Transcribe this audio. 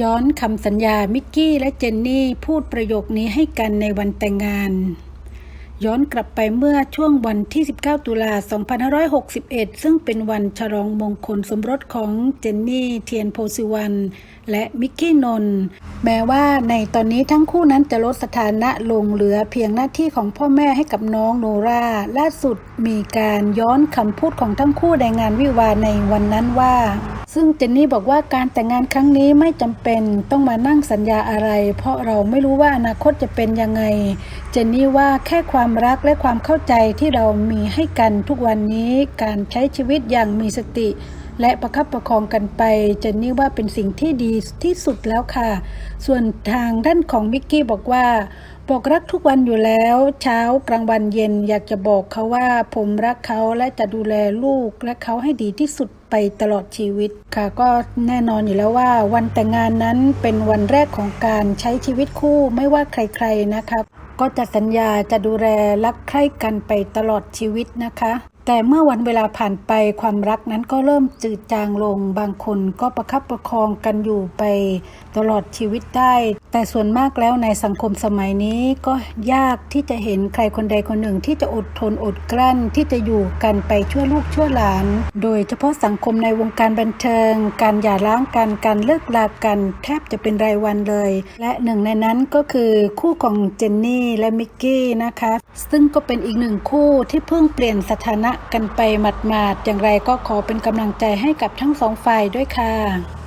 ย้อนคำสัญญามิกกี้และเจนนี่พูดประโยคนี้ให้กันในวันแต่งงาน ย้อนกลับไปเมื่อช่วงวันที่ 19 ตุลา 2561 ซึ่งเป็นวันฉลองมงคลสมรสของเจนนี่เทียนโพสิวันและมิกกี้นนท์แม้ว่าในตอนนี้ทั้งคู่นั้นจะลดสถานะลงเหลือเพียงหน้าที่ของพ่อแม่ให้กับน้องโนราล่าสุดมีการย้อนคำพูดของทั้งคู่ในงานวิวาในวันนั้นว่า ซึ่งเจนนี่บอกว่าการแต่งงานครั้งนี้ไม่จำเป็นต้องมานั่งสัญญาอะไร เพราะเราไม่รู้ว่าอนาคตจะเป็นยังไง เจนนี่ว่าแค่ความรักและความเข้าใจที่เรามีให้กันทุกวันนี้การใช้ชีวิตอย่างมีสติ และประคับประคองกันไปเจนนี่ว่าเป็นสิ่งที่ดีที่สุดแล้วค่ะ ส่วนทางด้านของมิกกี้บอกว่า บอกรักทุกวันอยู่แล้ว เช้ากลางวันเย็นอยากจะบอกเขาว่า ผมรักเขาและจะดูแลลูกและเขาให้ดีที่สุดไปตลอดชีวิตค่ะ ก็แน่นอนอยู่แล้วว่า วันแต่งงานนั้นเป็นวันแรกของการใช้ชีวิตคู่ไม่ว่าใครๆนะครับก็จะสัญญาจะดูแลรักใคร่กันไปตลอดชีวิตนะคะแต่เมื่อวันเวลาผ่านไปความรักนั้นก็เริ่มจืดจางลง บางคนก็ประคับประคองกันอยู่ไปตลอดชีวิตได้ แต่ส่วนมากแล้วในสังคมสมัยนี้ก็ยากที่จะเห็นใครคนใดคนหนึ่งที่จะอดทนอดกลั้นที่จะอยู่กันไปชั่วลูกชั่วหลาน โดยเฉพาะสังคมในวงการบันเทิง การหย่าร้างกันการเลิกลากัน แทบจะเป็นรายวันเลย และหนึ่งในนั้นก็คือคู่ของเจนนี่และมิกกี้นะคะ ซึ่งก็เป็นอีกหนึ่งคู่ที่เพิ่งเปลี่ยนสถานะกันไปหมาดๆอย่างไรก็ขอเป็นกำลังใจให้กับทั้งสองฝ่ายด้วยค่ะ